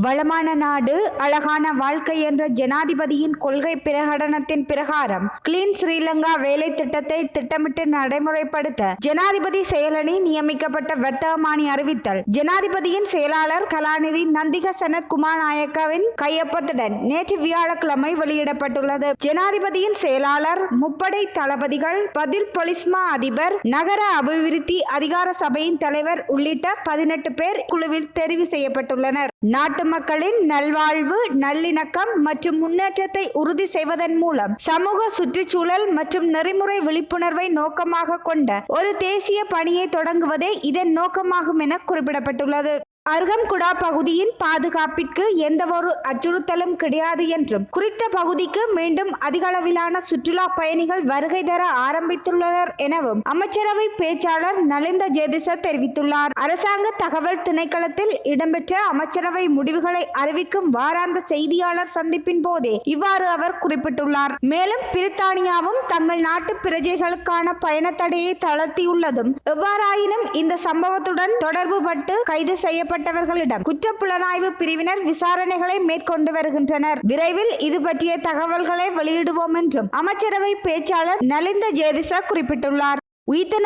வளமான நாடு அழகான வாழ்க்கை என்ற ஜனாதிபதியின் கொள்கை பிரகடனத்தின் பிரகாரம் கிளீன் ஸ்ரீலங்கா வேலை திட்டத்தை திட்டமிட்டு நடைமுறைப்படுத்த ஜனாதிபதி செயலணி நியமிக்கப்பட்ட வர்த்தகமானி அறிவித்தல். ஜனாதிபதியின் செயலாளர் கலாநிதி நந்திக சனத் குமார் நாயக்காவின் கையொப்பத்துடன் நேற்று வியாழக்கிழமை வெளியிடப்பட்டுள்ளது. ஜனாதிபதியின் செயலாளர் முப்படை தளபதிகள் பதில் பொலிஸ்மா அதிபர் நகர அபிவிருத்தி அதிகார சபையின் தலைவர் உள்ளிட்ட பதினெட்டு பேர் குழுவில் தெரிவு செய்யப்பட்டுள்ளனர். நாட்டு மக்களின் நல்வாழ்வு நல்லிணக்கம் மற்றும் முன்னேற்றத்தை உறுதி செய்வதன் மூலம் சமூக சுற்றுச்சூழல் மற்றும் நெறிமுறை விழிப்புணர்வை நோக்கமாக கொண்ட ஒரு தேசிய பணியை தொடங்குவதே இதன் நோக்கமாகும் என குறிப்பிடப்பட்டுள்ளது. அருகம்குடா பகுதியின் பாதுகாப்பிற்கு எந்தவொரு அச்சுறுத்தலும் கிடையாது என்றும் குறித்த பகுதிக்கு மீண்டும் அதிகளவிலான சுற்றுலா பயணிகள் வருகை தர ஆரம்பித்துள்ளனர் எனவும் அமைச்சரவை பேச்சாளர் நலிந்த ஜெதிச தெரிவித்துள்ளார். அரசாங்க தகவல் திணைக்களத்தில் இடம்பெற்ற அமைச்சரவை முடிவுகளை அறிவிக்கும் வாராந்த செய்தியாளர் சந்திப்பின் போதே இவ்வாறு அவர் குறிப்பிட்டுள்ளார். மேலும் பிரித்தானியாவும் தங்கள் நாட்டு பிரஜைகளுக்கான பயண தடையை தளர்த்தியுள்ளதும் எவ்வாறாயினும் இந்த சம்பவத்துடன் தொடர்புபட்டு கைது செய்யப்பட்டவர்களிடம் குற்றப்புலனாய்வு பிரிவினர் விசாரணைகளை மேற்கொண்டு வருகின்றனர். விரைவில் இது பற்றிய தகவல்களை வெளியிடுவோம் என்றும் அமைச்சரவை பேச்சாளர் நலிந்த ஜேதிசா குறிப்பிட்டுள்ளார். உயிர்த்த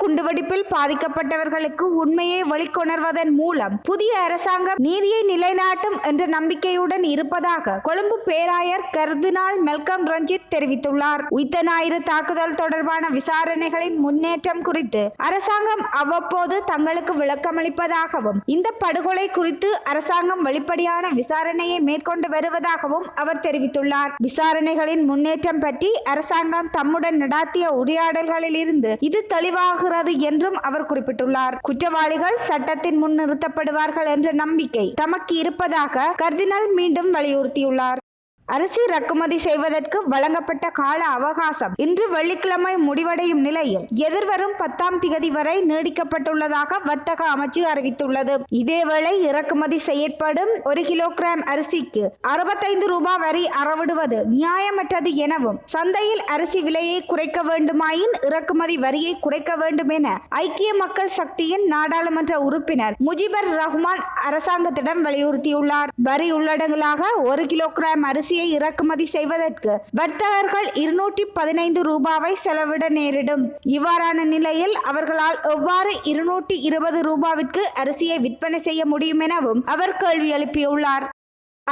குண்டுவெடிப்பில் பாதிக்கப்பட்டவர்களுக்கு உண்மையை வெளிக்கொணர்வதன் மூலம் புதிய அரசாங்கம் நீதியை நிலைநாட்டும் என்ற நம்பிக்கையுடன் இருப்பதாக கொழும்பு பேராயர் கருதினால் மெல்கம் ரஞ்சித் தெரிவித்துள்ளார். உயிர்த்த தாக்குதல் தொடர்பான விசாரணைகளின் முன்னேற்றம் குறித்து அரசாங்கம் அவ்வப்போது தங்களுக்கு விளக்கமளிப்பதாகவும் இந்த படுகொலை குறித்து அரசாங்கம் வெளிப்படையான விசாரணையை மேற்கொண்டு வருவதாகவும் அவர் தெரிவித்துள்ளார். விசாரணைகளின் முன்னேற்றம் பற்றி அரசாங்கம் தம்முடன் நடாத்திய உரையாடல்களில் இருந்து இது தெளிவாகிறது என்றும் அவர் குறிப்பிட்டுள்ளார். குற்றவாளிகள் சட்டத்தின் முன் நிறுத்தப்படுவார்கள் என்ற நம்பிக்கை தமக்கு இருப்பதாக கர்தினால் மீண்டும் வலியுறுத்தியுள்ளார். அரிசி இறக்குமதி செய்வதற்கு வழங்கப்பட்ட கால அவகாசம் இன்று வெள்ளிக்கிழமை முடிவடையும் நிலையில் எதிர்வரும் பத்தாம் திகதி வரை நீடிக்கப்பட்டுள்ளதாக வர்த்தக அமைச்சு அறிவித்துள்ளது. இதேவேளை இறக்குமதி செய்யப்படும் ஒரு கிலோகிராம் அரிசிக்கு அறுபத்தைந்து ரூபாய் வரி அறவிடுவது நியாயமற்றது எனவும் சந்தையில் அரிசி விலையை குறைக்க வேண்டுமாயின் இறக்குமதி வரியை குறைக்க வேண்டும் என ஐக்கிய மக்கள் சக்தியின் நாடாளுமன்ற உறுப்பினர் முஜிபர் ரஹ்மான் அரசாங்கத்திடம் வலியுறுத்தியுள்ளார். வரி உள்ளடங்கலாக ஒரு கிலோகிராம் அரிசியை இறக்குமதி செய்வதற்கு வர்த்தகர்கள் இருநூற்றி பதினைந்து ரூபாவை செலவிட நேரிடும். இவ்வாறான நிலையில் அவர்களால் எவ்வாறு இருநூற்றி இருபது ரூபாவிற்கு அரிசியை விற்பனை செய்ய முடியும் எனவும் அவர் கேள்வி எழுப்பியுள்ளார்.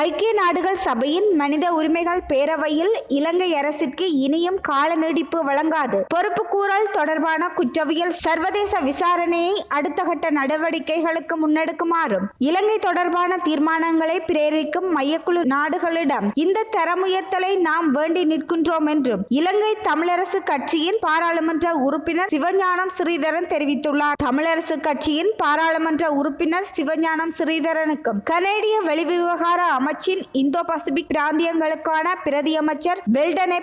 ஐக்கிய நாடுகள் சபையின் மனித உரிமைகள் பேரவையில் இலங்கை அரசிற்கு இனியும் கால நீடிப்பு வழங்காது. பொறுப்புக்கூறல் தொடர்பான குற்றவியல் சர்வதேச விசாரணையை அடுத்த கட்ட நடவடிக்கைகளுக்கு முன்னெடுக்குமாறும் இலங்கை தொடர்பான தீர்மானங்களை பிரேரிக்கும் மையக்குழு நாடுகளிடம் இந்த தரமுயர்த்தலை நாம் வேண்டி நிற்கின்றோம் என்றும் இலங்கை தமிழரசு கட்சியின் பாராளுமன்ற உறுப்பினர் சிவஞானம் ஸ்ரீதரன் தெரிவித்துள்ளார். தமிழரசு கட்சியின் பாராளுமன்ற உறுப்பினர் சிவஞானம் ஸ்ரீதரனுக்கும் கனேடிய வெளிவிவகார அமைச்சின் இந்தோ பசிபிக் பிராந்தியங்களுக்கான பிரதி அமைச்சர்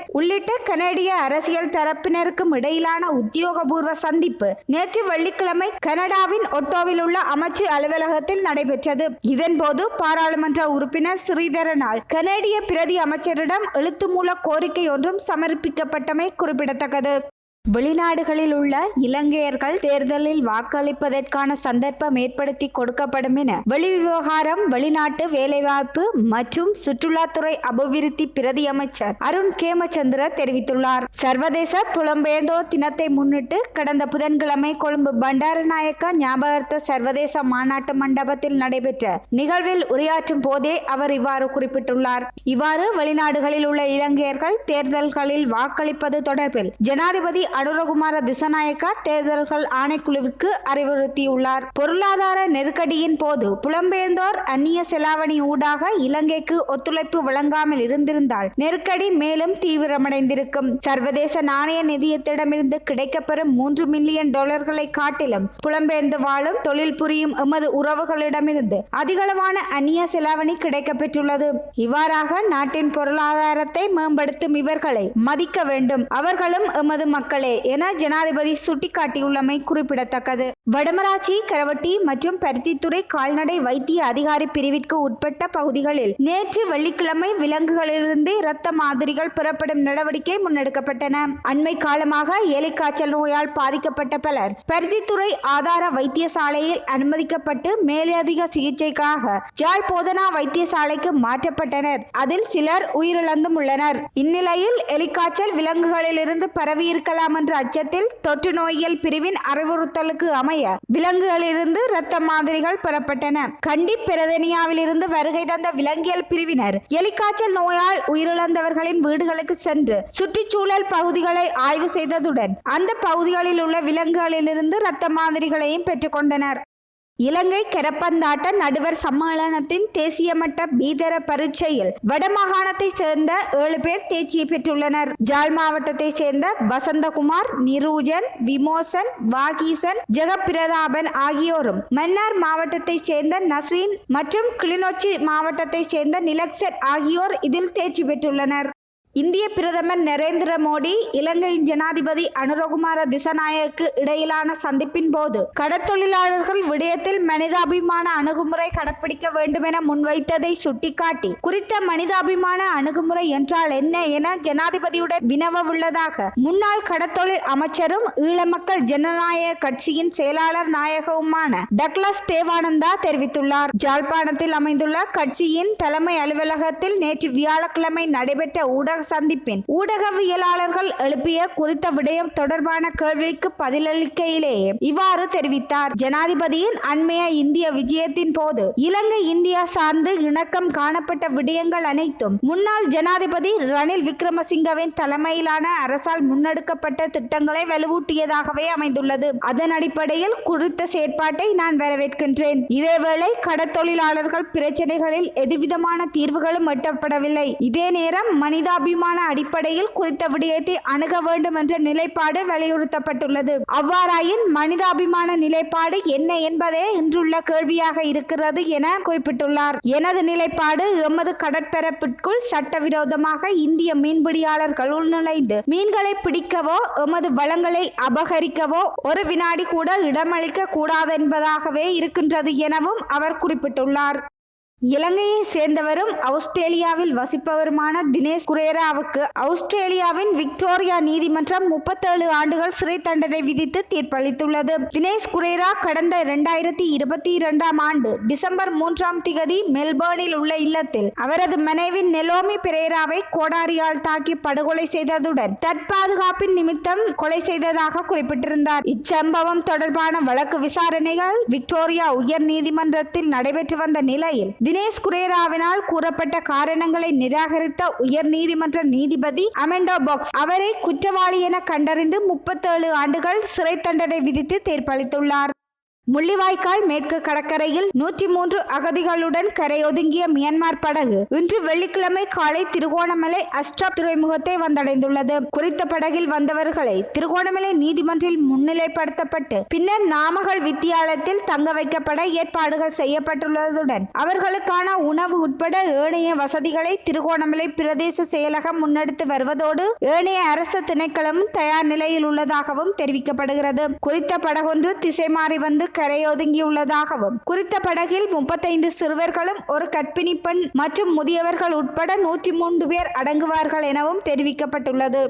உள்ளிட்ட கனடிய அரசியல் தரப்பினருக்கும் இடையிலான உத்தியோகபூர்வ சந்திப்பு நேற்று வெள்ளிக்கிழமை கனடாவின் ஒட்டோவில் உள்ள அமைச்சு அலுவலகத்தில் நடைபெற்றது. இதன்போது பாராளுமன்ற உறுப்பினர் ஸ்ரீதரனால் கனேடிய பிரதி அமைச்சரிடம் எழுத்து மூல கோரிக்கை ஒன்றும் சமர்ப்பிக்கப்பட்டமை குறிப்பிடத்தக்கது. வெளிநாடுகளில் உள்ள இலங்கையர்கள் தேர்தலில் வாக்களிப்பதற்கான சந்தர்ப்பம் ஏற்படுத்தி கொடுக்கப்படும் என வெளிவிவகாரம் வெளிநாட்டு வேலைவாய்ப்பு மற்றும் சுற்றுலாத்துறை அபிவிருத்தி பிரதி அமைச்சர் அருண் கேமச்சந்திர தெரிவித்துள்ளார். சர்வதேச புலம்பெயர்ந்தோர் தினத்தை முன்னிட்டு கடந்த புதன்கிழமை கொழும்பு பண்டாரநாயக்கா ஞாபகார்த்த சர்வதேச மாநாட்டு மண்டபத்தில் நடைபெற்ற நிகழ்வில் உரையாற்றும் போதே அவர் இவ்வாறு குறிப்பிட்டுள்ளார். இவ்வாறு வெளிநாடுகளில் உள்ள இலங்கையர்கள் தேர்தல்களில் வாக்களிப்பது தொடர்பில் ஜனாதிபதி அனுரகுமார திசநாயக்கா தேர்தல்கள் ஆணைக்குழுவிற்கு அறிவுறுத்தியுள்ளார். பொருளாதார நெருக்கடியின் போது புலம்பெயர்ந்தோர் அந்நிய செலாவணி ஊடாக இலங்கைக்கு ஒத்துழைப்பு வழங்காமல் இருந்திருந்தால் நெருக்கடி மேலும் தீவிரமடைந்திருக்கும். சர்வதேச நாணய நிதியத்திடமிருந்து கிடைக்கப்பெறும் மூன்று மில்லியன் டாலர்களை காட்டிலும் புலம்பெயர்ந்து வாழும் தொழில் புரியும் எமது உறவுகளிடமிருந்து அதிகளவான அந்நிய செலாவணி கிடைக்கப்பெற்றுள்ளது. இவ்வாறாக நாட்டின் பொருளாதாரத்தை மேம்படுத்தும் இவர்களை மதிக்க வேண்டும். அவர்களும் எமது மக்கள். என ஜனாதிபதி சுட்டிக்காட்டியுள்ளமை குறிப்பிடத்தக்கது. வடமராட்சி கரவட்டி மற்றும் பருத்தித்துறை கால்நடை வைத்திய அதிகாரி பிரிவிற்கு உட்பட்ட பகுதிகளில் நேற்று வெள்ளிக்கிழமை விலங்குகளிலிருந்து இரத்த மாதிரிகள் பெறப்படும் நடவடிக்கை முன்னெடுக்கப்பட்டன. அண்மை காலமாக ஏலைக்காய்ச்சல் நோயால் பாதிக்கப்பட்ட பலர் பருத்தித்துறை ஆதார வைத்தியசாலையில் அனுமதிக்கப்பட்டு மேலதிக சிகிச்சைக்காக ஜாழ் போதனா வைத்தியசாலைக்கு மாற்றப்பட்டனர். அதில் சிலர் உயிரிழந்தும் உள்ளனர். இந்நிலையில் எலிக்காய்ச்சல் விலங்குகளிலிருந்து பரவியிருக்கலாம் என்ற அச்சத்தில் தொற்று நோயியல் பிரிவின் அறிவுறுத்தலுக்கு அமைய விலங்குகளிலிருந்து இரத்த மாதிரிகள் பெறப்பட்டன. கண்டி பிரதனியாவிலிருந்து வருகை தந்த விலங்கியல் பிரிவினர் எலிக்காய்ச்சல் நோயால் உயிரிழந்தவர்களின் வீடுகளுக்கு சென்று சுற்றுச்சூழல் பகுதிகளை ஆய்வு செய்ததுடன் அந்த பகுதிகளில் உள்ள விலங்குகளிலிருந்து இரத்த மாதிரிகளையும் பெற்றுக்கொண்டனர் இலங்கை கரப்பந்தாட்ட நடுவர் சம்மேளனத்தின் தேசிய மட்ட பீதர பரீட்சையில் வடமாகாணத்தை சேர்ந்த ஏழு பேர் தேர்ச்சி பெற்றுள்ளனர். ஜாழ் மாவட்டத்தை சேர்ந்த வசந்தகுமார் நிரூஜன் விமோசன் வாகீசன் ஜெகப்பிரதாபன் ஆகியோரும் மன்னார் மாவட்டத்தை சேர்ந்த நஸ்ரீன் மற்றும் கிளிநொச்சி மாவட்டத்தை சேர்ந்த நிலக்சன் ஆகியோர் இதில் தேர்ச்சி பெற்றுள்ளனர். இந்திய பிரதமர் நரேந்திர மோடி இலங்கையின் ஜனாதிபதி அனுரகுமார திசநாயக்கு இடையிலான சந்திப்பின் போது கடத்தொழிலாளர்கள் விடயத்தில் மனிதாபிமான அணுகுமுறை கடைப்பிடிக்க வேண்டும் என முன்வைத்ததை சுட்டிக்காட்டி குறித்த மனிதாபிமான அணுகுமுறை என்றால் என்ன என ஜனாதிபதியுடன் வினவ உள்ளதாக முன்னாள் கடத்தொழில் அமைச்சரும் ஈழமக்கள் ஜனநாயக கட்சியின் செயலாளர் நாயகவுமான டக்ளஸ் தேவானந்தா தெரிவித்துள்ளார். ஜாழ்ப்பாணத்தில் அமைந்துள்ள கட்சியின் தலைமை அலுவலகத்தில் நேற்று வியாழக்கிழமை நடைபெற்ற ஊடக சந்திப்பின். ஊடகவியலாளர்கள் எழுப்பிய குறித்த விடயம் தொடர்பான கேள்விக்கு பதிலளிக்கையிலேயே இவ்வாறு தெரிவித்தார். ஜனாதிபதியின் அண்மைய இந்திய விஜயத்தின் போது இலங்கை இந்தியா சார்ந்து இணக்கம் காணப்பட்ட விடயங்கள் அனைத்தும் முன்னாள் ஜனாதிபதி ரணில் விக்ரமசிங்கவின் தலைமையிலான அரசால் முன்னெடுக்கப்பட்ட திட்டங்களை வலுவூட்டியதாகவே அமைந்துள்ளது. அதன் அடிப்படையில் குறித்த செயற்பாட்டை நான் வரவேற்கின்றேன். இதேவேளை கடத்தொழிலாளர்கள் பிரச்சனைகளில் எதுவிதமான தீர்வுகளும் எட்டப்படவில்லை. இதே நேரம் மனிதாபி மனிதாபிமான அடிப்படையில் குறித்த விடயத்தை அணுக வேண்டும் என்ற நிலைப்பாடு வலியுறுத்தப்பட்டுள்ளது. அவ்வாறாயின் மனிதாபிமான நிலைப்பாடு என்ன என்பதே இன்றுள்ள கேள்வியாக இருக்கிறது என குறிப்பிட்டுள்ளார். எனது நிலைப்பாடு எமது கடற்பரப்பிற்குள் சட்டவிரோதமாக இந்திய மீன்பிடியாளர்கள் உள்நுழைந்து மீன்களை பிடிக்கவோ எமது வளங்களை அபகரிக்கவோ ஒரு வினாடி கூட இடமளிக்க கூடாது என்பதாகவே இருக்கின்றது எனவும் அவர் குறிப்பிட்டுள்ளார். இலங்கையை சேர்ந்தவரும் ஆஸ்திரேலியாவில் வசிப்பவருமான தினேஷ் குரேராவுக்கு ஆஸ்திரேலியாவின் விக்டோரியா நீதிமன்றம் முப்பத்தேழு ஆண்டுகள் சிறை தண்டனை விதித்து தீர்ப்பளித்துள்ளது. தினேஷ் குரேரா கடந்த இரண்டாயிரத்தி இருபத்தி இரண்டாம் ஆண்டு டிசம்பர் மூன்றாம் திகதி மெல்பேர்னில் உள்ள இல்லத்தில் அவரது மனைவி நெலோமி பிரேராவை கோடாரியால் தாக்கி படுகொலை செய்ததுடன் தற்பாதுகாப்பின் நிமித்தம் கொலை செய்ததாக குறிப்பிட்டிருந்தார். இச்சம்பவம் தொடர்பான வழக்கு விசாரணைகள் விக்டோரியா உயர் நீதிமன்றத்தில் நடைபெற்று வந்த நிலையில் தினேஷ் குரேராவினால் கூறப்பட்ட காரணங்களை நிராகரித்த உயர் நீதிமன்ற நீதிபதி அமெண்டோ பாக்ஸ் அவரை குற்றவாளி என கண்டறிந்து முப்பத்தேழு ஆண்டுகள் சிறை தண்டனை விதித்து தீர்ப்பளித்துள்ளார். முள்ளிவாய்க்கால் மேற்கு கடற்கரையில் நூற்றி மூன்று அகதிகளுடன் கரையொதுங்கிய மியான்மர் படகு இன்று வெள்ளிக்கிழமை காலை திருகோணமலை அஸ்டாப் துறைமுகத்தை வந்தடைந்துள்ளது. குறித்த படகில் வந்தவர்களை திருகோணமலை நீதிமன்றில் முன்னிலைப்படுத்தப்பட்டு பின்னர் நாமகள் வித்தியாலயத்தில் தங்க வைக்கப்பட ஏற்பாடுகள் செய்யப்பட்டுள்ளதுடன் அவர்களுக்கான உணவு உட்பட ஏனைய வசதிகளை திருகோணமலை பிரதேச செயலகம் முன்னெடுத்து வருவதோடு ஏனைய அரசு திணைக்களமும் தயார் நிலையில் உள்ளதாகவும் தெரிவிக்கப்படுகிறது. குறித்த படகொன்று திசை மாறி வந்து கரையொதுங்கியுள்ளதாகவும் குறித்த படகில் முப்பத்தைந்து சிறுவர்களும் ஒரு கற்பிணி பெண் மற்றும் முதியவர்கள் உட்பட நூற்றி மூன்று பேர் அடங்குவார்கள் எனவும் தெரிவிக்கப்பட்டுள்ளது.